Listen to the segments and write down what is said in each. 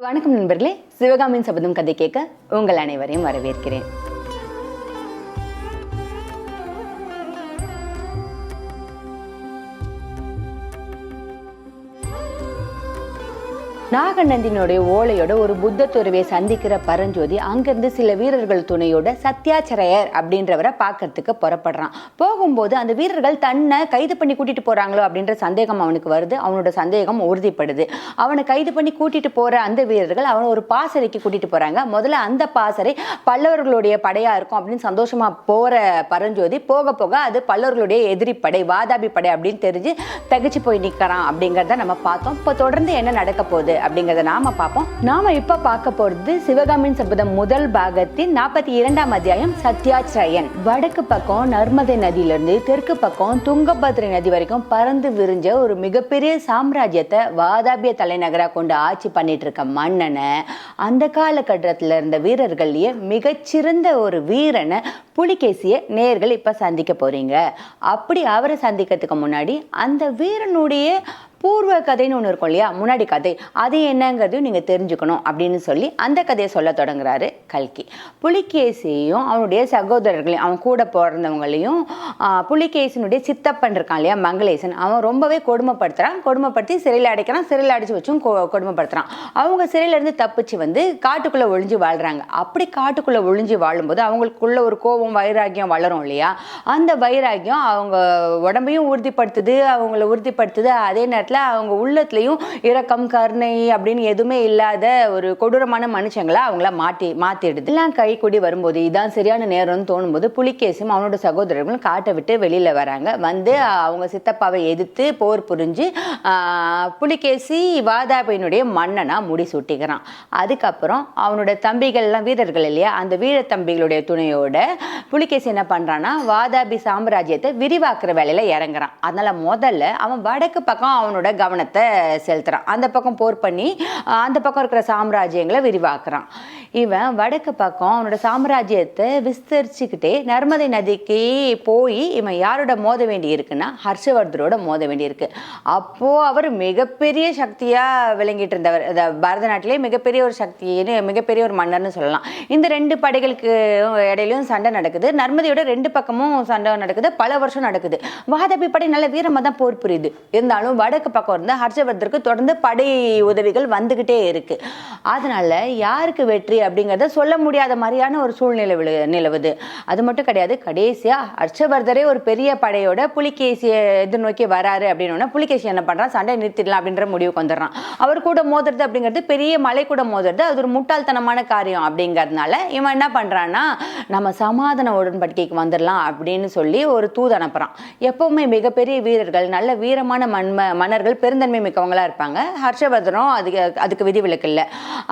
வணக்கம் நண்பர்களே சிவகாமியின் சபதம் கதை கேட்க உங்கள் அனைவரையும் வரவேற்கிறேன். நாகநந்தினுடைய ஓலையோட ஒரு புத்த துறவியை சந்திக்கிற பரஞ்சோதி அங்கிருந்து சில வீரர்கள் துணையோட சத்யாச்சரையர் அப்படின்றவரை பார்க்கறதுக்கு புறப்படுறான். போகும்போது அந்த வீரர்கள் தன்னை கைது பண்ணி கூட்டிட்டு போறாங்களோ அப்படின்ற சந்தேகம் அவனுக்கு வருது. அவனோட சந்தேகம் உறுதிப்படுது. அவனை கைது பண்ணி கூட்டிட்டு போற அந்த வீரர்கள் அவனை ஒரு பாசறைக்கு கூட்டிட்டு போறாங்க. முதல்ல அந்த பாசறை பல்லவர்களுடைய படையா இருக்கும் அப்படின்னு சந்தோஷமா போற பரஞ்சோதி போக போக அது பல்லவர்களுடைய எதிரி படை வாதாபி படை அப்படின்னு தெரிஞ்சு தகச்சு போய் நிற்கிறான் அப்படிங்கிறத நம்ம பார்த்தோம். இப்போ தொடர்ந்து என்ன நடக்க போகுது? அப்படிங்கிறத நாம பார்ப்போம். நாம இப்ப பார்க்க போறது சிவகாமியின் சபதம் முதல் பாகத்தின் நாற்பத்தி இரண்டாம் அத்தியாயம் சத்யாச்சிரயன். வடக்கு பக்கம் நர்மதை நதியிலிருந்து தெற்கு பக்கம் துங்கபத்ரை நதி வரைக்கும் பறந்து விரிஞ்ச ஒரு மிகப்பெரிய சாம்ராஜ்யத்தை வாதாபிய தலைநகராக கொண்டு ஆட்சி பண்ணிட்டு இருக்க மன்னனை அந்த காலகட்டத்தில் இருந்த வீரர்களையே மிகச்சிறந்த ஒரு வீரனை புலிகேசிய நேர்கள் இப்ப சந்திக்க போறீங்க. அப்படி அவரை சந்திக்கிறதுக்கு முன்னாடி அந்த வீரனுடைய பூர்வ கதைன்னு ஒன்று இருக்கும் இல்லையா? முன்னாடி கதை. அது என்னங்கிறதையும் நீங்கள் தெரிஞ்சுக்கணும் அப்படின்னு சொல்லி அந்த கதையை சொல்ல தொடங்குறாரு கல்கி. புலிகேசியையும் அவனுடைய சகோதரர்களையும் அவன் கூட பிறந்தவங்களையும் ஆஹ், புலிகேசினுடைய சித்தப்பன் இருக்கான் இல்லையா? மங்களேசன். அவன் ரொம்பவே கொடுமைப்படுத்துகிறான் கொடுமைப்படுத்தி சிறையில் அடைக்கிறான். சிறையில் அடைச்சி வச்சும் கொடுமைப்படுத்துகிறான் அவங்க சிறையிலேருந்து தப்பிச்சு வந்து காட்டுக்குள்ளே ஒளிஞ்சு வாழ்கிறாங்க அப்படி காட்டுக்குள்ளே ஒழிஞ்சு வாழும்போது அவங்களுக்குள்ள ஒரு கோபம் வைராகியம் வளரும் இல்லையா? அந்த வைராகியம் அவங்க உடம்பையும் உறுதிப்படுத்துது அவங்கள உறுதிப்படுத்துது. அதே நேரத்தில் அவங்க உள்ளத்துலேயும் இரக்கம் கருணை அப்படின்னு எதுவுமே இல்லாத ஒரு கொடூரமான மனுஷங்களை அவங்கள மாட்டி மாற்றிடுது எல்லாம் கை கூடி வரும்போது இதான் சரியான நேரம்னு தோணும்போது புலிகேசியும் அவனோட சகோதரர்களும் காட்டை விட்டு வெளியில் வராங்க. வந்து அவங்க சித்தப்பாவை எதிர்த்து போர் புரிஞ்சு புலிகேசி வாதாபியினுடைய மன்னனாக முடி சூட்டிக்கிறான். அதுக்கப்புறம் அவனோட தம்பிகள்லாம் வீரர்கள் இல்லையா? அந்த வீர தம்பிகளுடைய துணையோட புலிகேசி என்ன பண்ணுறான்னா வாதாபி சாம்ராஜ்யத்தை விரிவாக்குற வேலையில் இறங்குறான். அதனால் முதல்ல அவன் வடக்கு பக்கம் அவனோட கவனத்தை செலுத்துறான். அந்த பக்கம் போர் பண்ணி அந்த பக்கம் இருக்கிற சாம்ராஜ்யங்களை விரிவாக்குறான். இவன் வடக்கு பக்கம் அவனோட சாம்ராஜ்யத்தை விஸ்தரிச்சுக்கிட்டே நர்மதை நதிக்கு போய் இவன் யாரோட மோத வேண்டி இருக்குன்னா ஹர்ஷவர்தரோட மோத வேண்டி இருக்கு அப்போ அவர் மிகப்பெரிய சக்தியா விளங்கிட்டு இருந்தவர். அத பரதநாட்டிலே மிகப்பெரிய ஒரு சக்தின்னு மிகப்பெரிய ஒரு மன்னர்னு சொல்லலாம். இந்த ரெண்டு படைகளுக்கு இடையிலும் சண்டை நடக்குது. நர்மதையோட ரெண்டு பக்கமும் சண்டை நடக்குது. பல வருஷம் நடக்குது. வாதபி படை நல்ல வீரமாக தான் போர் புரியுது. இருந்தாலும் வடக்கு பக்கம் இருந்து ஹர்ஷவர்தருக்கு தொடர்ந்து படை உதவிகள் வந்துகிட்டே இருக்கு. அதனால யாருக்கு வெற்றி அப்படிங்கிறத சொல்ல முடியாத மாதிரியான ஒரு சூழ்நிலை விழு- நிலவுது. அது மட்டும் கிடையாது கடைசியா ஹர்ஷவர்தரே ஒரு பெரிய படையோட புலிகேசியை எதிர்நோக்கி வராரு அப்படின்னா புலிகேசி என்ன பண்றான்? சண்டை நிறுத்திடலாம் அப்படின்ற முடிவுக்கு வந்துடுறான். அவர் கூட மோதுறது அப்படிங்கிறது பெரிய மலை கூட மோதுறது அது ஒரு முட்டாள்தனமான காரியம் அப்படிங்கிறதுனால இவன் என்ன பண்றான்னா நம்ம சமாதான உடன்படிக்கைக்கு வந்துடலாம் அப்படின்னு சொல்லி ஒரு தூது அனுப்புறான். எப்பவுமே மிகப்பெரிய வீரர்கள் நல்ல வீரமான மன்ம அவர்கள் பெருந்தன்மை மிக்கவங்களா இருப்பாங்க. ஹர்ஷவர்தனும் அதுக்கு அதுக்கு விதிவிலக்கு இல்லை.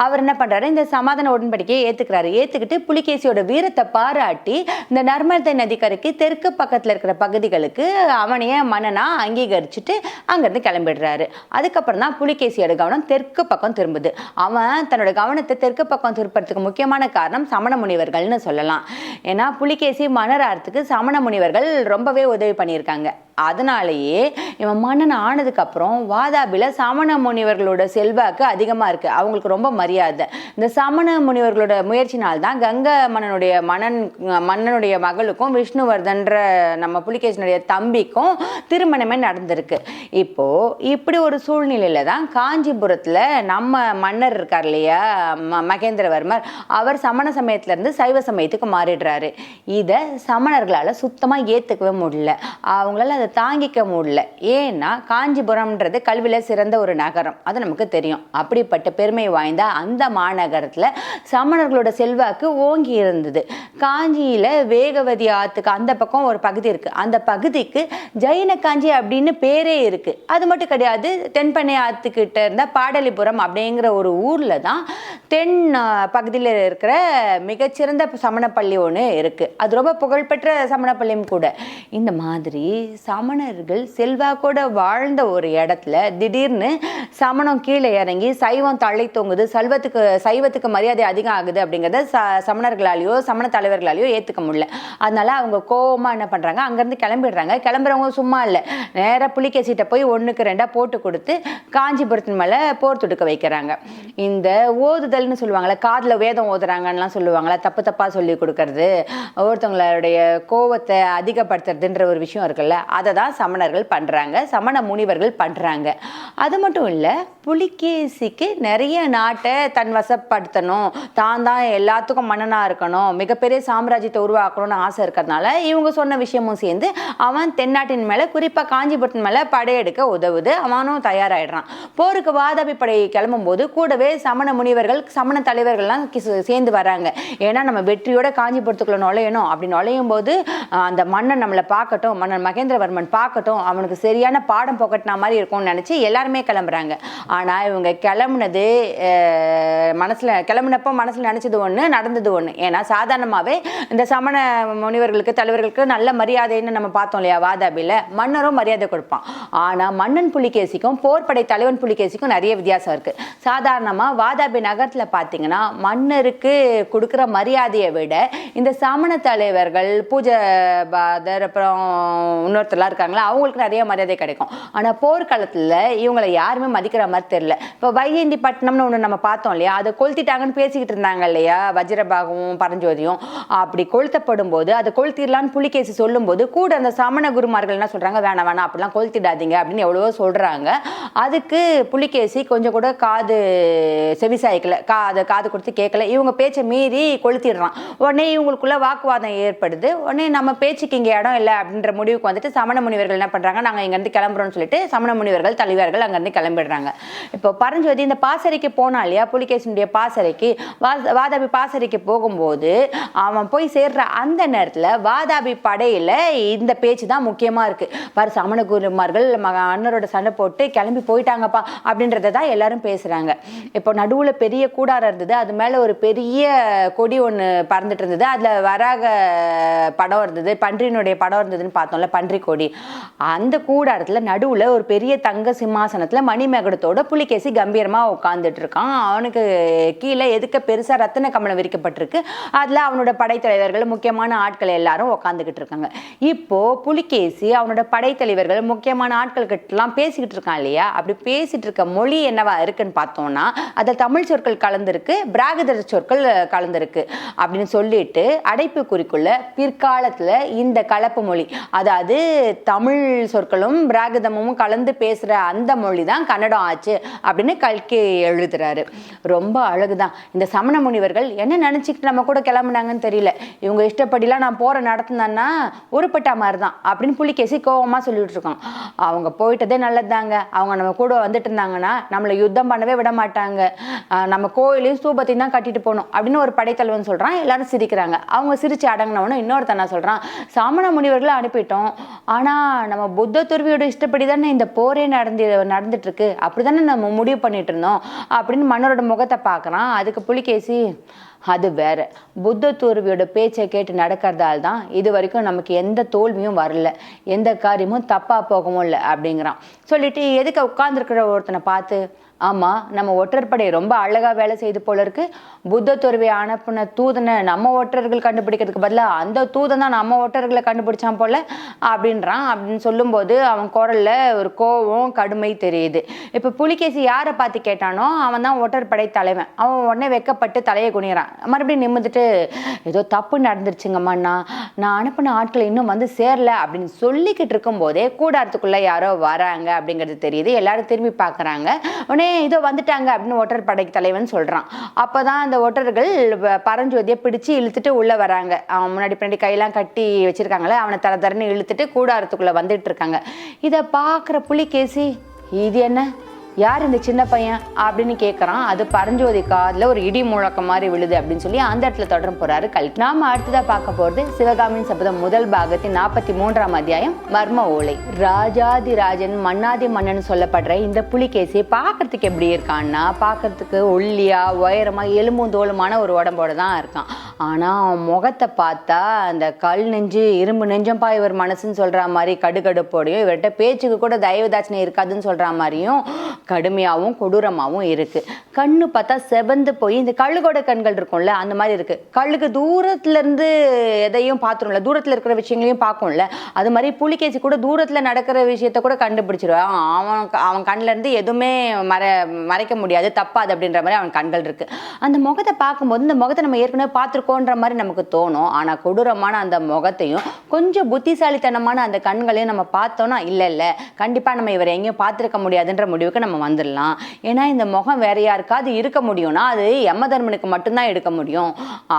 அவர் என்ன பண்ணுறாரு இந்த சமாதான உடன்படிக்கையை ஏற்றுக்கிறாரு ஏற்றுக்கிட்டு புலிகேசியோட வீரத்தை பாராட்டி இந்த நர்மதை நதிக்கரைக்கு தெற்கு பக்கத்தில் இருக்கிற பகுதிகளுக்கு அவனையே மன்னனா அங்கீகரிச்சுட்டு அங்கேருந்து கிளம்பிடுறாரு. அதுக்கப்புறம் தான் புலிகேசியோட கவனம் தெற்கு பக்கம் திரும்புது. அவன் தன்னோட கவனத்தை தெற்கு பக்கம் திருப்பறதுக்கு முக்கியமான காரணம் சமண முனிவர்கள்னு சொல்லலாம். ஏன்னா புலிகேசி மன்னராறதுக்கு சமண முனிவர்கள் ரொம்பவே உதவி பண்ணியிருக்காங்க. அதனாலேயே இவன் மன்னன் ஆனதுக்கு அப்புறம் வாதாபில சமண முனிவர்களோட செல்வாக்கு அதிகமாக இருக்கு. அவங்களுக்கு ரொம்ப மரியாதை. இந்த சமண முனிவர்களோட முயற்சினால் தான் கங்க மன்னனுடைய மன்னன் மன்னனுடைய மகளுக்கும் விஷ்ணுவர்தன்ற நம்ம புலிகேசனுடைய தம்பிக்கும் திருமணமே நடந்திருக்கு. இப்போ இப்படி ஒரு சூழ்நிலையில தான் காஞ்சிபுரத்துல நம்ம மன்னர் இருக்கார் இல்லையா ம- மகேந்திரவர்மர் அவர் சமண சமயத்துல இருந்து சைவ சமயத்துக்கு மாறிடுறாரு. இதை சமணர்களால சுத்தமா ஏத்துக்கவே முடியல. அவங்களால அதை தாங்கிக்க முடியல. ஏன்னா காஞ்சிபுரம்ன்றது கல்வியில் சிறந்த ஒரு நகரம். அது நமக்கு தெரியும். அப்படிப்பட்ட பெருமை வாய்ந்த அந்த மாநகரத்தில் சமணர்களோட செல்வாக்கு ஓங்கி இருந்தது. காஞ்சியில் வேகவதி ஆத்துக்கு அந்த பக்கம் ஒரு பகுதி இருக்குது அந்த பகுதிக்கு ஜெயின காஞ்சி அப்படின்னு பேரே இருக்குது அது மட்டும் கிடையாது தென்பண்ணை ஆத்துக்கிட்ட இருந்த பாடலிபுரம் அப்படிங்கிற ஒரு ஊரில் தான் தென் பகுதியில் இருக்கிற மிகச்சிறந்த சமணப்பள்ளி ஒன்று இருக்குது அது ரொம்ப புகழ்பெற்ற சமணப்பள்ளியும் கூட. இந்த மாதிரி சமணர்கள் செல்வாக்கோட வாழ்ந்த ஒரு இடத்துல திடீர்னு சமணம் கீழே இறங்கி சைவம் தள்ளை தொங்குது சல்வத்துக்கு சைவத்துக்கு மரியாதை அதிகம் ஆகுது அப்படிங்கிறத ச சமணர்களாலேயோ சமண தலைவர்களாலேயோ ஏற்றுக்க முடியல. அதனால அவங்க கோபமாக என்ன பண்ணுறாங்க அங்கேருந்து கிளம்பிடுறாங்க. கிளம்புறவங்க சும்மா இல்லை. நேராக புலிகேசிட்ட போய் ஒன்றுக்கு ரெண்டாக போட்டு கொடுத்து காஞ்சிபுரத்தின் மேலே போர் தொடுக்க வைக்கிறாங்க. இந்த ஓதுதல்னு சொல்லுவாங்கள்ல காதில் வேதம் ஓதுறாங்கன்னுலாம் சொல்லுவாங்களே தப்பு தப்பாக சொல்லி கொடுக்கறது ஒருத்தவங்களுடைய கோவத்தை அதிகப்படுத்துறதுன்ற ஒரு விஷயம் இருக்குல்ல அதை தான் சமணர்கள் பண்ணுறாங்க சமண முனிவர்கள் பண்ணுறாங்க அது மட்டும் இல்லை புலிகேசிக்கு நிறைய நாட்டை தன் வசப்படுத்தணும். தான் தான் எல்லாத்துக்கும் மன்னனாக இருக்கணும் மிகப்பெரிய சாம்ராஜ்யத்தை உருவாக்கணும்னு ஆசை இருக்கிறதுனால இவங்க சொன்ன விஷயமும் சேர்ந்து அவன் தென்னாட்டின் மேலே குறிப்பாக காஞ்சிபுரத்தின் மேலே படையெடுக்க உதவுது. அவனும் தயாராகிடுறான் போருக்கு வாதாபி படை கிளம்பும்போது கூடவே சமண முனிவர்கள் சமண தலைவர்கள்லாம் சேர்ந்து வராங்க. ஏன்னா நம்ம வெற்றியோட காஞ்சிபுரத்துக்குள்ள நுழையணும். அப்படி நுழையும் போது அந்த மன்னன் நம்மளை பார்க்கட்டும். மன்னன் மகேந்திரவர்மன் பார்க்கட்டும் அவனுக்கு சரியான பாடம் புகட்டின மாதிரி இருக்கும்னு நினச்சி எல்லாருமே கிளம்புறாங்க. ஆனால் இவங்க கிளம்புனது மனசில் கிளம்புனப்போ மனசில் நினச்சது ஒன்று நடந்தது ஒன்று ஏன்னா சாதாரணமாகவே இந்த சமண முனிவர்களுக்கு தலைவர்களுக்கு நல்ல மரியாதைன்னு நம்ம பார்த்தோம் இல்லையா வாதாபியில்? மன்னரும் மரியாதை கொடுப்பான். ஆனால் மன்னன் புலிகேசிக்கும் போர்படை தலைவன் புலிகேசிக்கும் நிறைய வித்தியாசம் இருக்குது சாதாரணமாக வாதாபி நகரத்தில் பார்த்தீங்கன்னா மன்னருக்கு கொடுக்குற மரியாதையை விட இந்த சமண தலைவர்கள் பூஜை பாதர் அப்புறம் இன்னொருத்தர்லாம் இருக்காங்களா? அவங்களுக்கு நிறைய மரியாதை கிடைக்கும். ஆனால் போர்க்காலத்தில் இவங்களை யாருமே மதிக்கிற மாதிரி தெரியல. இப்போ வைஜெயந்தி பட்டினம்னு ஒன்று நம்ம பார்த்தோம் இல்லையா? அதை கொளுத்திட்டாங்கன்னு பேசிக்கிட்டு இருந்தாங்க இல்லையா? வஜ்ரபாகவும் பரஞ்சோதியும். அப்படி கொளுத்தப்படும் போது அதை கொளுத்திடலான்னு புலிகேசி சொல்லும்போது கூட அந்த சமண குருமார்கள் என்ன சொல்கிறாங்க வேணாம் வேணாம் அப்படிலாம் கொளுத்திடாதீங்க அப்படின்னு எவ்வளவோ சொல்கிறாங்க அதுக்கு புலிகேசி கொஞ்சம் கூட காது செவிசாய்க்கல. காது காது கொடுத்து கேட்கல. இவங்க பேச்சை மீறி கொளுத்திடுறான். உடனே இவங்களுக்குள்ள வாக்குவாதம் ஏற்படுது. உடனே நம்ம பேச்சுக்கு இங்கே இடம் இல்லை அப்படின்ற முடிவுக்கு வந்துட்டு சமண முனிவர்கள் என்ன பண்ணுறாங்க நாங்கள் இங்கேருந்து கிளம்புறோம்னு சொல்லிட்டு சமண முனிவர்கள் தலைவர்கள் அங்கேருந்து கிளம்பிடுறாங்க. இப்போ பரஞ்சோதி இந்த பாசறைக்கு போனா இல்லையா? புலிகேசனுடைய பாசறைக்கு. வாதாபி பாசறைக்கு போகும்போது அவன் போய் சேர்ற அந்த நேரத்தில் வாதாபி படையில் இந்த பேச்சு தான் முக்கியமாக இருக்குது பாரு சமண குருமார்கள் மக அண்ணரோட சண்டை போட்டு கிளம்பி போயிட்டாங்கப்பா அப்படின்றத தான் எல்லாரும் பேசுகிறாங்க இப்போ நடுவில் பெரிய கூடாரம் இருந்தது. அது மேலே ஒரு பெரிய கொடி ஒன்று பறந்துட்டு இருந்தது. அதில் வராக படம் இருந்தது. பன்றியினுடைய படம் இருந்ததுன்னு பார்த்தோம்ல பன்றி கொடி அந்த கூடாரத்தில் நடுவில் ஒரு பெரிய தங்க சிம்மாசனத்தில் மணிமேகடத்தோட புலிகேசி கம்பீரமாக உட்காந்துட்டு இருக்கான். அவனுக்கு கீழே எதுக்க பெருசாக ரத்தின கமலம் விரிக்கப்பட்டிருக்கு. அதில் அவனோட படைத்தலைவர்கள் முக்கியமான ஆட்கள் எல்லாரும் உட்காந்துக்கிட்டு இருக்காங்க. இப்போது புலிகேசி அவனோட படைத்தலைவர்கள் முக்கியமான ஆட்கள் கிட்டலாம் பேசிக்கிட்டு இருக்கான் இல்லையா? அப்படி பேசிகிட்டு இருக்க மொழி என்னவா இருக்குன்னு பார்த்தோம்னா அதில் தமிழ் சொற்கள் கலந்துருக்கு பிராகிதர் சொற்கள் கலந்துருக்கு அப்படின்னு சொல்லிட்டு அடைப்பு குறிக்குள்ள பிற்காலத்தில் இந்த கலப்பு மொழி அதாவது தமிழ் சொற்களும் பிராகிதமும் கலந்து பேசுகிற அந்த மொழி தான் கன்னடம் ஆச்சு அப்படின்னு கல்கி எழுதுறாரு. ரொம்ப அழகுதான். இந்த சமண முனிவர்கள் என்ன நினச்சிக்கிட்டு நம்ம கூட கிளம்புனாங்கன்னு தெரியல. இவங்க இஷ்டப்படிலாம் நான் போகிற நடத்தினேன்னா உருப்பட்டா மாதிரி தான் அப்படின்னு புலிகேசி கோவமாக சொல்லிட்டு இருக்கோம் அவங்க போயிட்டதே நல்லதுதாங்க. அவங்க நம்ம கூட வந்துட்டு இருந்தாங்கன்னா நம்மளை யுத்தம் பண்ணவே விட மாட்டாங்க. நம்ம கோயிலையும் ஸ்தூபத்தையும் தான் கட்டிட்டு போகணும் அப்படின்னு ஒரு படைத்தலைவன் சொல்கிறான் எல்லாரும் சிரிக்கிறாங்க. அவங்க சிரிச்சு அடங்கினவனும் இன்னொருத்தன் நான் சொல்கிறான் சமண முனிவர்களை அனுப்பிட்டோம். ஆனால் நம்ம புத்த துருவியோட இஷ்டப்படி தானே இந்த போரே நடந்து நடந்துட்டுருக்கு. அப்படி தானே நம்ம முடிவு பண்ணிட்டு இருந்தோம் அப்படின்னு மன்னரோட முகத்தை பார்க்குறான். அதுக்கு புலிகேசி அது வேற. புத்த துறவியோட பேச்சை கேட்டு நடக்கிறதால தான் இது வரைக்கும் நமக்கு எந்த தோல்வியும் வரல. எந்த காரியமும் தப்பாக போகவும் இல்லை அப்படிங்கிறான். சொல்லிட்டு எதுக்கு உட்காந்துருக்கிற ஒருத்தனை பார்த்து ஆமாம் நம்ம ஒற்றற்படை ரொம்ப அழகாக வேலை செய்து போல இருக்கு. புத்த துறவி அனுப்புன தூதனை நம்ம ஒற்றர்கள் கண்டுபிடிக்கிறதுக்கு பதிலாக அந்த தூதன் தான் நம்ம ஒற்றர்களை கண்டுபிடிச்சான் போல அப்படின்றான். அப்படின்னு சொல்லும்போது அவன் குரலில் ஒரு கோவம் கடுமை தெரியுது. இப்போ புலிகேசி யாரை பார்த்து கேட்டானோ அவன் தான் ஒற்றற்படை தலைவன். அவன் உடனே வெக்கப்பட்டு தலையை குனிகிறான் மறுபடியும் நிமிந்துட்டு ஏதோ தப்பு நடந்துருச்சுங்கம்மாண்ணா நான் அனுப்பின ஆட்கள் இன்னும் வந்து சேரல அப்படின்னு சொல்லிக்கிட்டு இருக்கும்போதே கூடாரத்துக்குள்ளே யாரோ வராங்க அப்படிங்கிறது தெரியுது. எல்லாரும் திரும்பி பார்க்குறாங்க. உடனே இதோ வந்துட்டாங்க அப்படின்னு ஒற்றர் படை தலைவன் சொல்றான். அப்பதான் அந்த ஒற்றர்கள் பரஞ்சோதியை பிடிச்சு இழுத்துட்டு உள்ளே வராங்க. அவன் முன்னாடி பின்னாடி கையெல்லாம் கட்டி வச்சுருக்காங்களே அவனை தர தரன்னு இழுத்துட்டு கூடாரத்துக்குள்ள வந்துட்டு இருக்காங்க. இதை பார்க்குற புலிகேசி இது என்ன? யார் இந்த சின்ன பையன் அப்படின்னு கேட்குறான் அது பரஞ்சோதி காதில் ஒரு இடி முழக்கம் மாதிரி விழுது அப்படின்னு சொல்லி அந்த இடத்துல தொடர போறாரு கல் நாம அடுத்ததாக பார்க்க போகிறது சிவகாமியின் சபதம் முதல் பாகத்தின் நாற்பத்தி மூன்றாம் அத்தியாயம் மர்ம ஓலை. ராஜாதி ராஜன் மன்னாதி மன்னன் சொல்லப்படுற இந்த புலிகேசி பார்க்கறதுக்கு எப்படி இருக்கான்னா பார்க்கறதுக்கு ஒல்லியா உயரமா எலும்பும் தோலுமான ஒரு உடம்போட தான் இருக்கான். ஆனால் முகத்தை பார்த்தா அந்த கல் நெஞ்சு இரும்பு நெஞ்சம்பா இவர் மனசுன்னு சொல்கிற மாதிரி கடுகடுப்போடையும் இவர்கிட்ட பேச்சுக்கு கூட தயவுதாட்சணை இருக்காதுன்னு சொல்கிற மாதிரியும் கடுமையாகவும் கொடூரமாகவும் இருக்குது கண்ணு பார்த்தா செவந்து போய் இந்த கழுகோட கண்கள் இருக்கும்ல அந்த மாதிரி இருக்குது கழுகு தூரத்துலேருந்து எதையும் பார்த்துரும்ல தூரத்தில் இருக்கிற விஷயங்களையும் பார்க்கும்ல அது மாதிரி புலிகேசி கூட தூரத்தில் நடக்கிற விஷயத்த கூட கண்டுபிடிச்சிருவான் அவன் அவன் கண்ணிலேருந்து எதுவுமே மற மறைக்க முடியாது தப்பாது அப்படின்ற மாதிரி அவன் கண்கள் இருக்குது அந்த முகத்தை பார்க்கும்போது இந்த முகத்தை நம்ம ஏற்கனவே பார்த்துருக்கோன்ற மாதிரி நமக்கு தோணும். ஆனால் கொடூரமான அந்த முகத்தையும் கொஞ்சம் புத்திசாலித்தனமான அந்த கண்களையும் நம்ம பார்த்தோன்னா இல்லை இல்லை கண்டிப்பாக நம்ம இவரை எங்கேயும் பார்த்துருக்க முடியாதுன்ற முடிவுக்கு நம்ம வந்துடலாம். ஏன்னா இந்த முகம் வேற யாருக்காவது இருக்க முடியும்னா அது யமதர்மனுக்கு மட்டும்தான் எடுக்க முடியும்.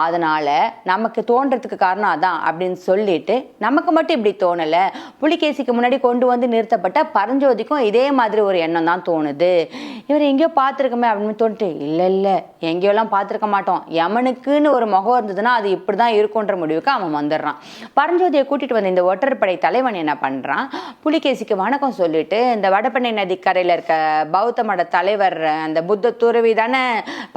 அதனால நமக்கு தோன்றதுக்கு காரணம் அதான் அப்படின்னு சொல்லிட்டு நமக்கு மட்டும் இப்படி தோணலை. புலிகேசிக்கு முன்னாடி கொண்டு வந்து நிறுத்தப்பட்ட பரஞ்சோதிக்கும் இதே மாதிரி ஒரு எண்ணம் தான் தோணுது. இவர் எங்கேயோ பார்த்துருக்கோமே அப்படின்னு தோணுட்டு இல்லை இல்லை எங்கேயோலாம் பார்த்துருக்க மாட்டோம். யமனுக்குன்னு ஒரு முகம் இருந்ததுன்னா அது இப்படி தான் இருக்குன்ற முடிவுக்கு அவன் வந்துடுறான். பரஞ்சோதியை கூட்டிட்டு வந்த இந்த ஒற்றற்படை தலைவன் என்ன பண்ணுறான் புலிகேசிக்கு வணக்கம் சொல்லிட்டு இந்த வடபெண்ணை நதிக்கரையில் இருக்க பௌத்த மட தலைவர் அந்த புத்த துறவி தானே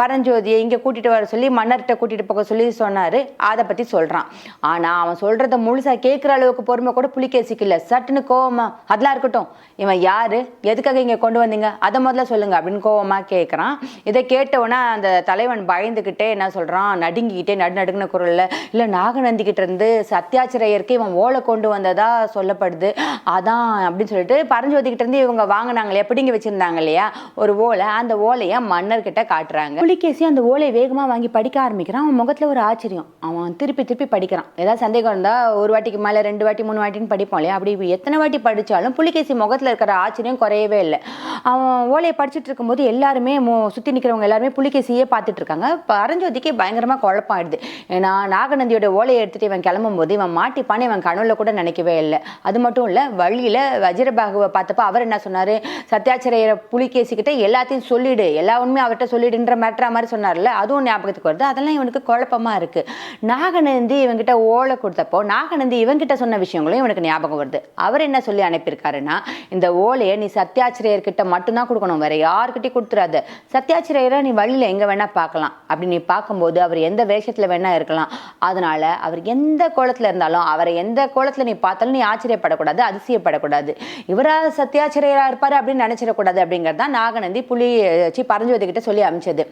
பரஞ்சோதியை இங்கே கூட்டிகிட்டு வர சொல்லி மன்னர்கிட்ட கூட்டிகிட்டு போக சொல்லி சொன்னார். அதை பற்றி சொல்கிறான் ஆனால் அவன் சொல்கிறத முழுசாக கேட்குற அளவுக்கு பொறுமை கூட புலிகேசிக்கு இல்லை. சட்டுன்னு கோவமா அதெல்லாம் இருக்கட்டும். இவன் யார்? எதுக்காக இங்கே கொண்டு வந்தீங்க? அதை முதல்ல சொல்லுங்கள் அப்படின்னு கோவமாக கேட்குறான் இதை கேட்டவுடனே அந்த தலைவன் பயந்துக்கிட்டே என்ன சொல்கிறான் நடுங்கிக்கிட்டே நடு நடுங்கின குரலில் இல்லை நாகநந்திக்கிட்ட இருந்து சத்யாச்சிரையருக்கு இவன் ஓலை கொண்டு வந்ததாக சொல்லப்படுது. அதான் அப்படின்னு சொல்லிட்டு பரஞ்சோதிக்கிட்டேருந்து இவங்க வாங்கினாங்களே பிடிங்கி வச்சுருந்தாங்க இல்லையா? ஒரு ஓலை அந்த ஓலையை மன்னர்கிட்ட காட்டுறாங்க. புலிகேசி அந்த ஓலையை வேகமா வாங்கி படிக்க ஆரம்பிக்கிறான். அவன் முகத்துல ஒரு ஆச்சரியம். அவன் திருப்பி திருப்பி படிக்கிறான். ஏதாவது சந்தேகம் இருந்தா ஒரு வாட்டிக்கு மேல ரெண்டு வாட்டி மூணு வாட்டின்னு படிப்போம் இல்லையா? அப்படி எத்தனை வாட்டி படிச்சாலும் புலிகேசி முகத்துல இருக்கிற ஆச்சரியம் குறையவே இல்லை. அவன் ஓலையை படிச்சுட்டு இருக்கும்போது எல்லாருமே மு- சுத்தி நிக்கிறவங்க எல்லாருமே புலிகேசியே பார்த்துட்டு இருக்காங்க. பரஞ்சோதிக்கு பயங்கரமா குழப்பம் ஆயிடுது. ஏன்னா நாகநந்தியோட ஓலையை எடுத்துட்டு இவன் கிளம்பும் போது இவன் மாட்டிப்பான்னு இவன் கனவுல கூட நினைக்கவே இல்லை. அது மட்டும் இல்ல வழியில வஜ்ரபாகுவை பார்த்தப்ப அவர் என்ன சொன்னாரு? சத்யாச்சிரையர் புலிகேசி கிட்ட எல்லாத்தையும் சொல்லிடு எல்லா உண்மையும் அவர்கிட்ட சொல்லிடுன்ற மிரட்டுற மாதிரி சொன்னார்ல அதுவும் ஞாபகத்துக்கு வருது. அதெல்லாம் இவனுக்கு குழப்பமா இருக்கு. நாகநந்தி இவங்கிட்ட ஓலை கொடுத்தப்போ நாகநந்தி இவங்கிட்ட சொன்ன விஷயங்களும் இவனுக்கு ஞாபகம் வருது. அவர் என்ன சொல்லி அனுப்பியிருக்காருன்னா இந்த ஓலையை நீ சத்யாச்சிரையர்கிட்ட மட்டும்தான் கொடுக்கணும் வேற யாருக்கிட்டையும் கொடுத்துறாது. சத்யாச்சிரையரை நீ வழியில எங்க வேணா பார்க்கலாம். அப்படி நீ பார்க்கும்போது அவர் எந்த வேஷத்துல வேணா இருக்கலாம். அதனால அவர் எந்த கோலத்துல இருந்தாலும் அவரை எந்த கோலத்துல நீ பார்த்தாலும் நீ ஆச்சரியப்படக்கூடாது அதிசயப்படக்கூடாது. இவரா சத்யாச்சிரையரா இருப்பாரு அப்படின்னு நினைச்சிடக்கூடாது அப்படிங்கிறது தான் நாகநந்தி புலி சி பரஞ்சோதி கிட்ட சொல்லி அமைச்சது.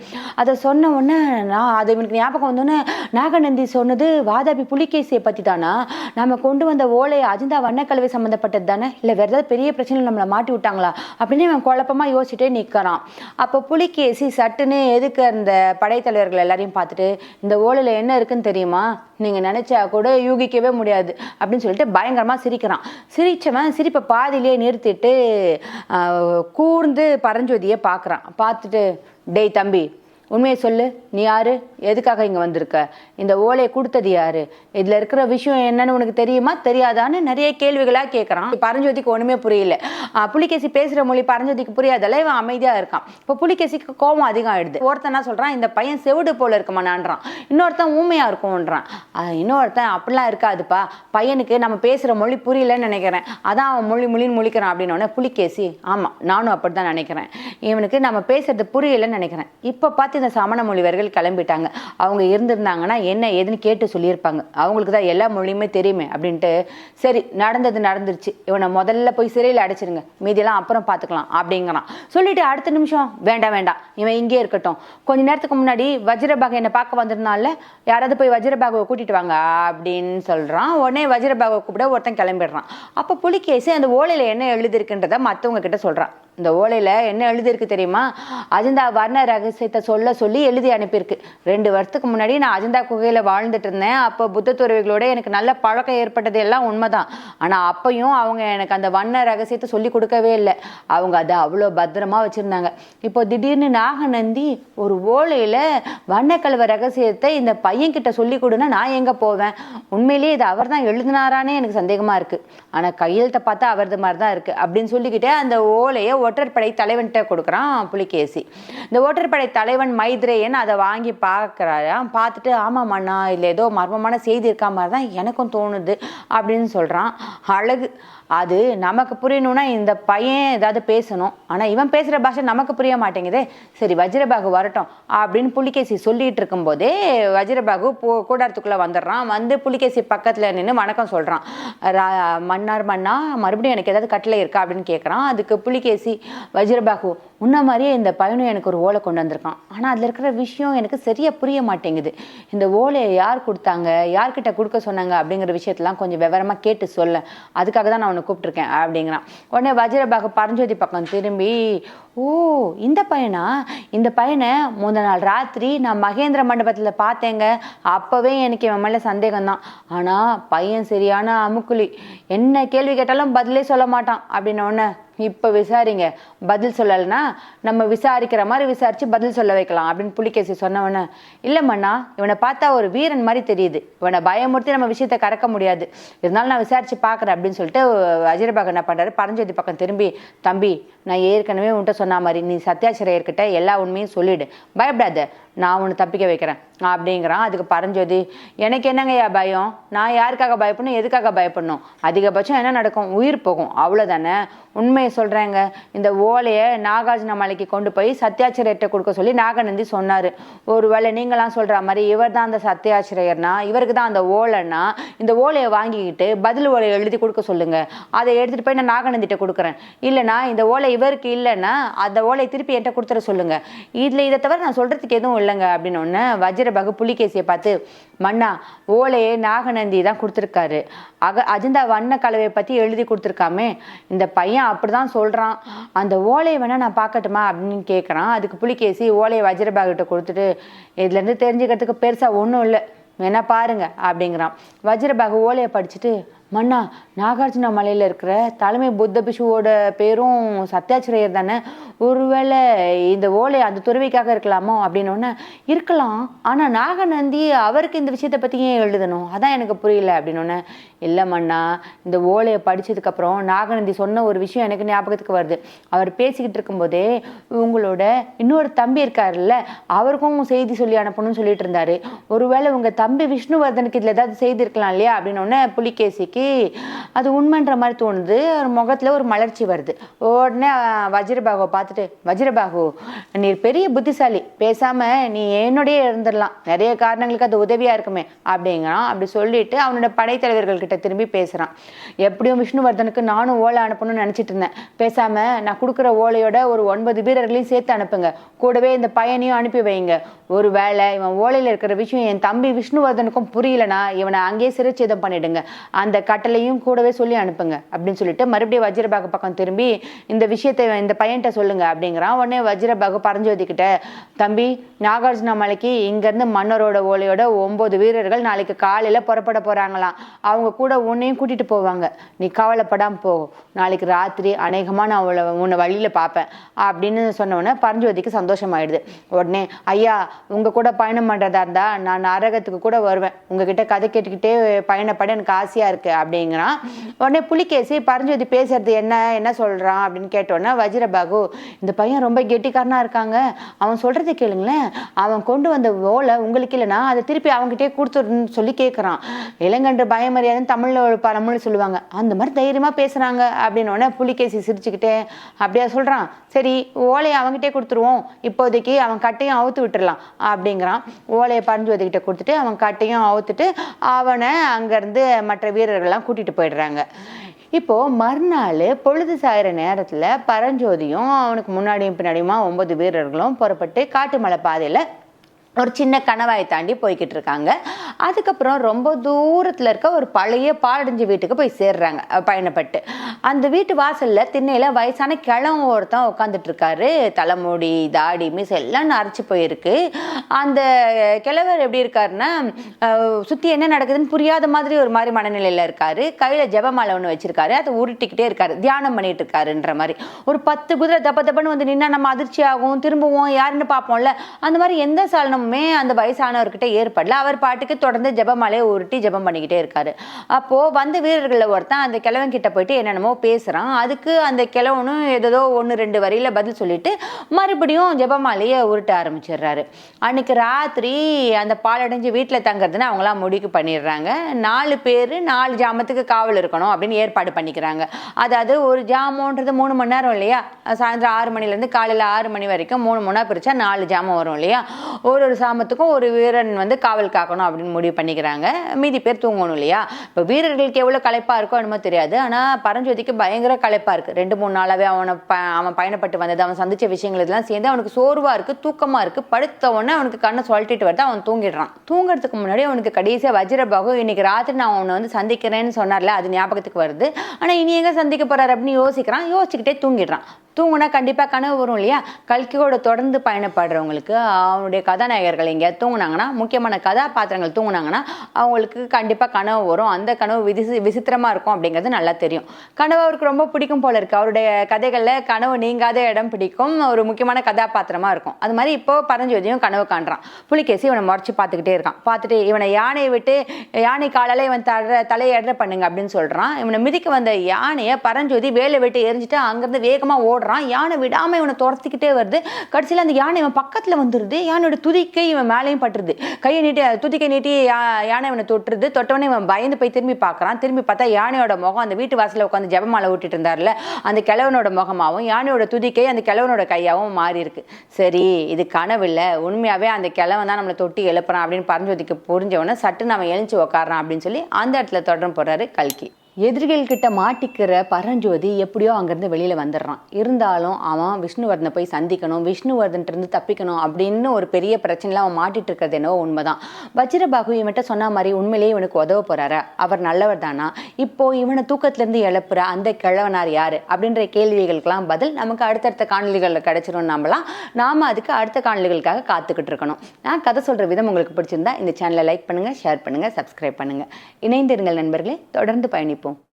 அதை சொன்ன உடனே நான் அது இவனுக்கு ஞாபகம் வந்தோடனே நாகநந்தி சொன்னது வாதாபி புலிகேசியை பற்றி தானா நம்ம கொண்டு வந்த ஓலை அஜிந்தா வண்ணக்கலவை சம்மந்தப்பட்டது தானே? இல்லை வேறு ஏதாவது பெரிய பிரச்சனை நம்மளை மாட்டி விட்டாங்களா? அப்படின்னு இவன் குழப்பமா யோசிச்சுட்டே நிற்கிறான் அப்போ புலிகேசி சட்டுன்னு எதுக்கு அந்த படைத்தலைவர்கள் எல்லாரையும் பார்த்துட்டு இந்த ஓலையில் என்ன இருக்குன்னு தெரியுமா? நீங்கள் நினச்சா கூட யூகிக்கவே முடியாது. அப்படின்னு சொல்லிட்டு பயங்கரமாக சிரிக்கிறான். சிரிச்சவன் சிரிப்பை பாதியிலே நிறுத்திட்டு ஆஹ், வந்து பரஞ்சோதியை பார்க்குறான். பார்த்துட்டு டேய் தம்பி உண்மையை சொல்லு. நீ யாரு? எதுக்காக இங்கே வந்திருக்க? இந்த ஓலையை கொடுத்தது யாரு? இதுல இருக்கிற விஷயம் என்னன்னு உனக்கு தெரியுமா? தெரியாதான்னு நிறைய கேள்விகளா கேட்குறான் பரஞ்சோதிக்கு ஒன்றுமே புரியல. ஆஹ் புலிகேசி பேசுற மொழி பரஞ்சோதிக்கு புரியாதல்ல இவன் அமைதியாக இருக்கான். இப்போ புலிகேசிக்கு கோபம் அதிகம் ஆயிடுது ஒருத்தன் என்ன சொல்றான்? இந்த பையன் செவிடு போல இருக்குமானான்றான். இன்னொருத்தன் ஊமையாக இருக்கும்ன்றான். இன்னொருத்தன் அப்படிலாம் இருக்காதுப்பா. பையனுக்கு நம்ம பேசுகிற மொழி புரியலன்னு நினைக்கிறேன். அதான் அவன் மொழி மொழின்னு முழிக்கிறான் அப்படின்னு உடனே புலிகேசி ஆமா நானும் அப்படி தான் நினைக்கிறேன். இவனுக்கு நம்ம பேசுறது புரியலன்னு நினைக்கிறேன். இப்போ பார்த்து இந்த சமண மொழிவர்கள் கிளம்பிட்டாங்க. அவங்க இருந்திருந்தாங்கன்னா என்ன ஏதுன்னு கேட்டு சொல்லியிருப்பாங்க. அவங்களுக்கு தான் எல்லா மொழியுமே தெரியுமே அப்படின்ட்டு சரி நடந்தது நடந்துருச்சு. இவனை முதல்ல போய் சிறையில் அடைச்சிருங்க. மீதியெல்லாம் அப்புறம் பார்த்துக்கலாம் அப்படிங்கிறான். சொல்லிட்டு அடுத்த நிமிஷம் வேண்டாம் வேண்டாம். இவன் இங்கே இருக்கட்டும். கொஞ்ச நேரத்துக்கு முன்னாடி வஜ்ரபாக என்னை பார்க்க வந்திருந்தால யாராவது போய் வஜ்ரபாகவை கூட்டிட்டு வாங்க அப்படின்னு சொல்றான். உடனே வஜ்ரபாகவை கூப்பிட ஒருத்தன் கிளம்பிடுறான். அப்போ புலிகேசி அந்த ஓலையில என்ன எழுதியிருக்குன்றதை மற்றவங்க கிட்ட சொல்றான். இந்த ஓலையில் என்ன எழுதியிருக்கு தெரியுமா? அஜந்தா வர்ண ரகசியத்தை சொல்ல சொல்லி எழுதி அனுப்பியிருக்கு. ரெண்டு வருஷத்துக்கு முன்னாடி நான் அஜந்தா குகையில் வாழ்ந்துட்டு இருந்தேன். அப்போ புத்த துறவிகளோட எனக்கு நல்ல பழக்கம் ஏற்பட்டது எல்லாம் உண்மைதான். ஆனால் அப்பையும் அவங்க எனக்கு அந்த வண்ண ரகசியத்தை சொல்லி கொடுக்கவே இல்லை. அவங்க அதை அவ்வளோ பத்திரமா வச்சுருந்தாங்க. இப்போ திடீர்னு நாகநந்தி ஒரு ஓலையில் வண்ணக்கலவ ரகசியத்தை இந்த பையன்கிட்ட சொல்லி கொடுன்னா நான் எங்கே போவேன்? உண்மையிலேயே இது அவர் தான் எழுதினாரானே எனக்கு சந்தேகமாக இருக்குது ஆனால் கையெழுத்தை பார்த்தா அவரது மாதிரி தான் இருக்குது அப்படின்னு சொல்லிக்கிட்டே அந்த ஓலையை ஒற்றற்படை தலைவன்கிட்ட கொடுக்குறான் புலிகேசி. இந்த ஒற்றற்படை தலைவன் மைத்ரேயன் அதை வாங்கி பார்க்குறாராம். பார்த்துட்டு ஆமாம் மண்ணா இல்லை ஏதோ மர்மமான செய்தி இருக்கா மாதிரி தான் எனக்கும் தோணுது அப்படின்னு சொல்கிறான் அழகு அது நமக்கு புரியணும்னா இந்த பையன் ஏதாவது பேசணும். ஆனால் இவன் பேசுகிற பாஷை நமக்கு புரிய மாட்டேங்குதே. சரி வஜ்ரபாகு வரட்டும் அப்படின்னு புலிகேசி சொல்லிட்டு இருக்கும்போதே வஜ்ரபாகு போ கூடாரத்துக்குள்ளே வந்துடுறான். வந்து புலிகேசி பக்கத்தில் நின்று வணக்கம் சொல்கிறான் மன்னார் மன்னா மறுபடியும் எனக்கு ஏதாவது கட்டளை இருக்கா அப்படின்னு கேட்குறான் அதுக்கு புலிகேசி வஜ்ரபாகு உன்ன மாதிரியே இந்த பையனும் எனக்கு ஒரு ஓலை கொண்டு வந்திருக்கான். ஆனால் அதில் இருக்கிற விஷயம் எனக்கு சரியாக புரிய மாட்டேங்குது. இந்த ஓலையை யார் கொடுத்தாங்க? யார்கிட்ட கொடுக்க சொன்னாங்க? அப்படிங்கிற விஷயத்தெல்லாம் கொஞ்சம் விவரமாக கேட்டு சொல்ல. அதுக்காக தான் நான் உன்னை கூப்பிட்டுருக்கேன் அப்படிங்கிறான். உடனே வஜ்ரபாகு பரஞ்சோதி பக்கம் திரும்பி ஓ இந்த பையனா? இந்த பையனை முந்த நாள் ராத்திரி நான் மகேந்திர மண்டபத்தில் பார்த்தேங்க. அப்போவே எனக்கு இவன் மேலே சந்தேகம்தான். ஆனால் பையன் சரியான அமுக்குலி என்ன கேள்வி கேட்டாலும் பதிலே சொல்ல மாட்டான். அப்படின்ன உடனே இப்போ விசாரிங்க. பதில் சொல்லலைன்னா நம்ம விசாரிக்கிற மாதிரி விசாரித்து பதில் சொல்ல வைக்கலாம் அப்படின்னு புலிகேசி சொன்னவன இல்லைம்மண்ணா இவனை பார்த்தா ஒரு வீரன் மாதிரி தெரியுது. இவனை பயமுறுத்தி நம்ம விஷயத்த கறக்க முடியாது. இருந்தாலும் நான் விசாரித்து பார்க்குறேன் அப்படின்னு சொல்லிட்டு அஜிரபாக என்ன பண்ணுறாரு பரஞ்சோதி பக்கம் திரும்பி தம்பி நான் ஏற்கனவே உன்கிட்ட சொன்ன மாதிரி நீ சத்யாசிரியர்கிட்ட எல்லா உண்மையும் சொல்லிடு. பயப்படாத. நான் உன்னை தப்பிக்க வைக்கிறேன். அப்படிங்கிறான். அதுக்கு பரஞ்சோதி எனக்கு என்னங்கய்யா பயம்? நான் யாருக்காக பயப்படணும்? எதுக்காக பயப்படணும்? அதிகபட்சம் என்ன நடக்கும்? உயிர் போகும். அவ்வளோதானே உண்மையை சொல்கிறேங்க இந்த ஓலையை நாகார்ஜுன மலைக்கு கொண்டு போய் சத்தியாச்சிரியர்கிட்ட கொடுக்க சொல்லி நாகநந்தி சொன்னார். ஒருவேளை நீங்களாம் சொல்கிற மாதிரி இவர் தான் அந்த சத்தியாச்சிரியர்னா இவருக்கு தான் அந்த ஓலைன்னா இந்த ஓலையை வாங்கிக்கிட்டு பதில் ஓலையை எழுதி கொடுக்க சொல்லுங்கள் அதை எடுத்துகிட்டு போய் நான் நாகநந்திட்ட கொடுக்குறேன். இல்லைனா இந்த ஓலை இவருக்கு இல்லைன்னா அந்த ஓலையை திருப்பி என்கிட்ட கொடுத்துட சொல்லுங்கள் இதில் இதை தவிர நான் சொல்கிறதுக்கு எதுவும் இல்லை. இல்லைங்க அப்படின்னு ஒன்று வஜ்ரபகு புலிகேசியை பார்த்து மன்னா ஓலையை நாகநந்தி தான் கொடுத்துருக்காரு. அக அஜந்தா வண்ண கலவையை பற்றி எழுதி கொடுத்துருக்காமே. இந்த பையன் அப்படி தான் சொல்கிறான் அந்த ஓலையை வேணால் நான் பார்க்கட்டுமா? அப்படின்னு கேட்குறான் அதுக்கு புலிகேசி ஓலையை வஜ்ரபாகிட்ட கொடுத்துட்டு இதுலேருந்து தெரிஞ்சுக்கிறதுக்கு பெருசாக ஒன்றும் இல்லை. வேணால் பாருங்க. அப்படிங்கிறான். வஜ்ரபாகு ஓலையை படிச்சுட்டு மன்னா நாகார்ஜுன மலையில் இருக்கிற தலைமை புத்த பிஷுவோட பேரும் சத்யாச்சிரையர் தானே? ஒருவேளை இந்த ஓலை அந்த துறவிக்காக இருக்கலாமோ அப்படின்னோடனே இருக்கலாம். ஆனால் நாகநந்தி அவருக்கு இந்த விஷயத்தை பற்றி ஏன் எழுதணும்? அதான் எனக்கு புரியல அப்படின்னு இல்லை மன்னா இந்த ஓலையை படித்ததுக்கப்புறம் நாகநந்தி சொன்ன ஒரு விஷயம் எனக்கு ஞாபகத்துக்கு வருது. அவர் பேசிக்கிட்டு இருக்கும்போதே உங்களோட இன்னொரு தம்பி இருக்காருல்ல அவருக்கும் செய்தி சொல்லி அனுப்பணும்னு சொல்லிட்டு இருந்தாரு. ஒருவேளை உங்கள் தம்பி விஷ்ணுவர்தனுக்கு இதில் ஏதாவது செய்திருக்கலாம் இல்லையா? அப்படின்னு புலிகேசிக்கு அது உண்மைன்ற மாதிரி தோணுது. அவர் முகத்தில் ஒரு மலர்ச்சி வருது. உடனே வஜ்ரபாகுவை பார்த்துட்டு வஜ்ரபாகு நீ பெரிய புத்திசாலி. பேசாமல் நீ என்னோடய இருந்துடலாம். நிறைய காரணங்களுக்கு அது உதவியாக இருக்குமே அப்படிங்கிறான். அப்படி சொல்லிட்டு அவனோட படைத்தலைவர்கள்கிட்ட திரும்பி பேசுகிறான் எப்படியும் விஷ்ணுவர்தனுக்கு நானும் ஓலை அனுப்பணும்னு நினச்சிட்டு இருந்தேன். பேசாமல் நான் கொடுக்குற ஓலையோட ஒரு ஒன்பது வீரர்களையும் சேர்த்து அனுப்புங்க. கூடவே இந்த பையனையும் அனுப்பி வைங்க. ஒரு வேளை இவன் ஓலையில் இருக்கிற விஷயம் என் தம்பி விஷ்ணுவர்தனுக்கும் புரியலனா இவனை அங்கேயே சிறைச்சேதம் பண்ணிடுங்க. அந்த கட்டளையும் கூடவே சொல்லி அனுப்புங்க அப்படின்னு சொல்லிட்டு மறுபடியும் வஜ்ரபாகு பக்கம் திரும்பி இந்த விஷயத்தை இந்த பையன்கிட்ட சொல்லுங்க அப்படிங்கிறான். உடனே வஜ்ரபாகு பரஞ்சோதிக்கிட்ட தம்பி நாகார்ஜுன மலைக்கு இங்கேருந்து மன்னரோட ஓலையோட ஒம்பது வீரர்கள் நாளைக்கு காலையில் புறப்பட போகிறாங்களாம் அவங்க கூட உன்னையும் கூட்டிகிட்டு போவாங்க. நீ கவலைப்படாமல் போ. நாளைக்கு ராத்திரி அநேகமாக நான் அவளை உன்னை வழியில் பார்ப்பேன். அப்படின்னு சொன்னோடனே பரஞ்சோதிக்கு சந்தோஷமாயிடுது. உடனே ஐயா உங்கள் கூட பயணம் பண்ணுறதா இருந்தால் நான் நரகத்துக்கு கூட வருவேன். உங்ககிட்ட கதை கேட்டுக்கிட்டே பயணப்பட எனக்கு ஆசையாக இருக்குது அப்படிங்கிறான். உடனே புலிகேசி பரஞ்சோதி பேசுறது என்ன என்ன சொல்கிறான் அப்படின்னு கேட்டோன்னே வஜ்ரபாகு இந்த பையன் ரொம்ப கெட்டிக்காரனாக இருக்காங்க. அவன் சொல்கிறத கேளுங்களேன். அவன் கொண்டு வந்த ஓலை உங்களுக்கு இல்லைன்னா அதை திருப்பி அவங்ககிட்டே கொடுத்துருன்னு சொல்லி கேட்குறான் இளங்கன்று பயமறியாதுன்னு தமிழில் ஒரு பழமொழி சொல்லுவாங்க. அந்த மாதிரி தைரியமாக பேசுகிறாங்க அப்படின்னு உடனே புலிகேசி சிரிச்சுக்கிட்டே அப்படியா சொல்கிறான் சரி ஓலையை அவங்ககிட்டே கொடுத்துருவோம். இப்போதைக்கு அவன் கட்டையும் அவுத்து விட்டுடலாம் அப்படிங்கிறான். ஓலையை பரஞ்சோதிக்கிட்ட கொடுத்துட்டு அவன் கட்டையும் அவுத்துட்டு அவனை அங்கேருந்து மற்ற வீரர்கள் வீரர்கள்லாம் கூட்டிகிட்டு போயிடுறாங்க. இப்போது மறுநாள் பொழுது சாயிற நேரத்தில் பரஞ்சோதியும் அவனுக்கு முன்னாடியும் பின்னாடியுமா ஒன்பது வீரர்களும் புறப்பட்டு காட்டு மலை பாதையில் ஒரு சின்ன கணவாயை தாண்டி போய்கிட்டு இருக்காங்க. அதுக்கப்புறம் ரொம்ப தூரத்தில் இருக்க ஒரு பழைய பாலடைஞ்ச வீட்டுக்கு போய் சேர்றாங்க பயணப்பட்டு. அந்த வீட்டு வாசலில் திண்ணையில் வயசான கிழவன் ஒருத்தன் உட்காந்துட்டு இருக்காரு. தலைமுடி தாடி மிஸ் எல்லாம் அரைச்சி போயிருக்கு. அந்த கிழவர் எப்படி இருக்காருன்னா சுற்றி என்ன நடக்குதுன்னு புரியாத மாதிரி ஒரு மாதிரி மனநிலையில் இருக்காரு. கையில் ஜபமாலை ஒன்று வச்சிருக்காரு. அதை உருட்டிக்கிட்டே இருக்காரு. தியானம் பண்ணிட்டு இருக்காருன்ற மாதிரி. ஒரு பத்து குதிரை தப்ப தப்பன்னு வந்து நின்னா நம்ம அதிர்ச்சி ஆகும் திரும்புவோம் யாருன்னு பார்ப்போம்ல. அந்த மாதிரி எந்த சாலனமுமே அந்த வயசானவர்கிட்ட ஏற்படல. அவர் பாட்டுக்கு தொடர்ந்து ஜபமாலையை உருட்டி ஜபம் பண்ணிக்கிட்டே இருக்காரு. அப்போ வந்த வீரர்களில் ஒருத்தன் அந்த கிழவன் கிட்ட போயிட்டு என்னென்னமோ பேசுகிறான் அதுக்கு அந்த கிழவனும் ஏதோ ஒன்று ரெண்டு வரியில் பதில் சொல்லிட்டு மறுபடியும் ஜெபமாலையை உருட்ட ஆரம்பிச்சிடுறாரு. அன்னைக்கு ராத்திரி அந்த பாலடைஞ்சு வீட்டில் தங்குறதுன்னு அவங்களாம் முடிவு பண்ணிடுறாங்க. நாலு பேர் நாலு ஜாமத்துக்கு காவல் இருக்கணும் அப்படின்னு ஏற்பாடு பண்ணிக்கிறாங்க. அதாவது ஒரு ஜாமோன்றது மூணு மணி நேரம் இல்லையா? சாயந்தரம் ஆறு மணிலேருந்து காலையில் ஆறு மணி வரைக்கும் மூணு மூணா பிரித்தா நாலு ஜாமம் வரும் இல்லையா? ஒரு ஒரு சாமத்துக்கும் ஒரு வீரன் வந்து காவல் காக்கணும் அப்படின்னு முடிவு பண்ணிக்கிறாங்க. மீதி பேர் தூங்கணும் இல்லையா? இப்போ வீரர்களுக்கு எவ்வளோ களைப்பாக இருக்கோ என்னமோ தெரியாது. ஆனால் பரஞ்சோதிக்கு பயங்கர களைப்பாக இருக்குது ரெண்டு மூணு நாளாகவே அவனை ப அவன் பயணப்பட்டு வந்தது அவன் சந்தித்த விஷயங்கள் இதெல்லாம் சேர்ந்து அவனுக்கு சோர்வாக இருக்குது தூக்கமாக இருக்குது படுத்த உடனே அவனுக்கு கண்ணை சொல்லிட்டு வருது அவன் தூங்கிடுறான். தூங்குறதுக்கு முன்னாடி அவனுக்கு கடைசியாக வஜ்ரபாகு இன்னைக்கு ராத்திரி நான் அவனை வந்து சந்திக்கிறேன்னு சொன்னார்ல அது ஞாபகத்துக்கு வருது. ஆனால் இனி எங்கே சந்திக்க போகிறார் அப்படின்னு யோசிக்கிறான். யோசிச்சுக்கிட்டே தூங்கிடுறான். தூங்குனா கண்டிப்பாக கனவு வரும் இல்லையா? கல்கியோட தொடர்ந்து பயணப்படுறவங்களுக்கு அவனுடைய கதாநாயகர்கள் எங்கேயாவது தூங்குனாங்கன்னா முக்கியமான கதாபாத்திரங்கள் தூங்கினாங்கன்னா அவங்களுக்கு கண்டிப்பாக கனவு வரும். அந்த கனவு விதி விசித்திரமாக இருக்கும் அப்படிங்கிறது நல்லா தெரியும். கனவு அவருக்கு ரொம்ப பிடிக்கும் போல இருக்குது அவருடைய கதைகளில் கனவு நீங்காத இடம் பிடிக்கும். ஒரு முக்கியமான கதாபாத்திரமாக இருக்கும். அது மாதிரி இப்போ பரஞ்சோதியும் கனவு காண்றான். புலிகேசி இவனை முறைச்சி பார்த்துக்கிட்டே இருக்கான். பார்த்துட்டு இவனை யானையை விட்டு யானை காலால் இவன் தட தலையை பண்ணுங்க அப்படின்னு சொல்கிறான் இவனை மிதிக்க வந்த யானையை பரஞ்சோதி வேலை விட்டு எரிஞ்சிட்டு அங்கேருந்து வேகமாக ஓடுறான். யானை விடாமல் இவனை துரத்திக்கிட்டே வருது. கடைசியில் அந்த யானை இவன் பக்கத்தில் வந்துடுது யானையோட கை இவன் மேலேயும் பட்டுருது. கையை நீட்டி துதிக்கை நீட்டி யானை இவனை தொட்டுருது. தொட்டவனே இவன் பயந்து போய் திரும்பி பார்க்குறான். திரும்பி பார்த்தா யானையோட முகம் அந்த வீட்டு வாசலில் உட்காந்து ஜெபமாலை ஊட்டிட்டு இருந்தார்ல. அந்த கிழவனோட முகமாகவும் யானையோட துதிக்கை அந்த கிழவனோட கையாகவும் மாறி இருக்கு. சரி இது கனவில்லை உண்மையாகவே அந்த கிழவன் தான் நம்மளை தொட்டி எழுப்புறான் அப்படின்னு பரஞ்சோதிக்கு புரிஞ்சவொடனே சட்டு நம்ம எழுந்து உக்காரான் அப்படின்னு சொல்லி அந்த இடத்துல தொடர்ந்து போடுறாரு கல்கி. எதிரிகள் கிட்ட மாட்டிக்கிற பரஞ்சோதி எப்படியோ அங்கேருந்து வெளியில் வந்துடுறான். இருந்தாலும் அவன் விஷ்ணுவர்தனை போய் சந்திக்கணும் விஷ்ணுவர்தன்ட்டு தப்பிக்கணும் அப்படின்னு ஒரு பெரிய பிரச்சனையில் அவன் மாட்டிட்டு இருக்கிறது என்னவோ உண்மைதான். வஜ்ரபாகு இவன்கிட்ட சொன்ன மாதிரி உண்மையிலேயே இவனுக்கு உதவ போறாரா. அவர் நல்லவர் தானா? இப்போ இவனை தூக்கத்திலேருந்து எழுப்புற அந்த கிழவனார் யார்? அப்படின்ற கேள்விகளுக்கெல்லாம் பதில் நமக்கு அடுத்தடுத்த காணொலிகளில் கிடைச்சிரும் நாமலாம் நாம அதுக்கு அடுத்த காணொலிகளுக்காக காத்துக்கிட்டு இருக்கணும். நான் கதை சொல்கிற விதம் உங்களுக்கு பிடிச்சிருந்தா இந்த சேனலை லைக் பண்ணுங்கள் ஷேர் பண்ணுங்கள் சப்ஸ்கிரைப் பண்ணுங்க. இணைந்திருங்கள் நண்பர்களே தொடர்ந்து பயணிப்போம். இருக்கும்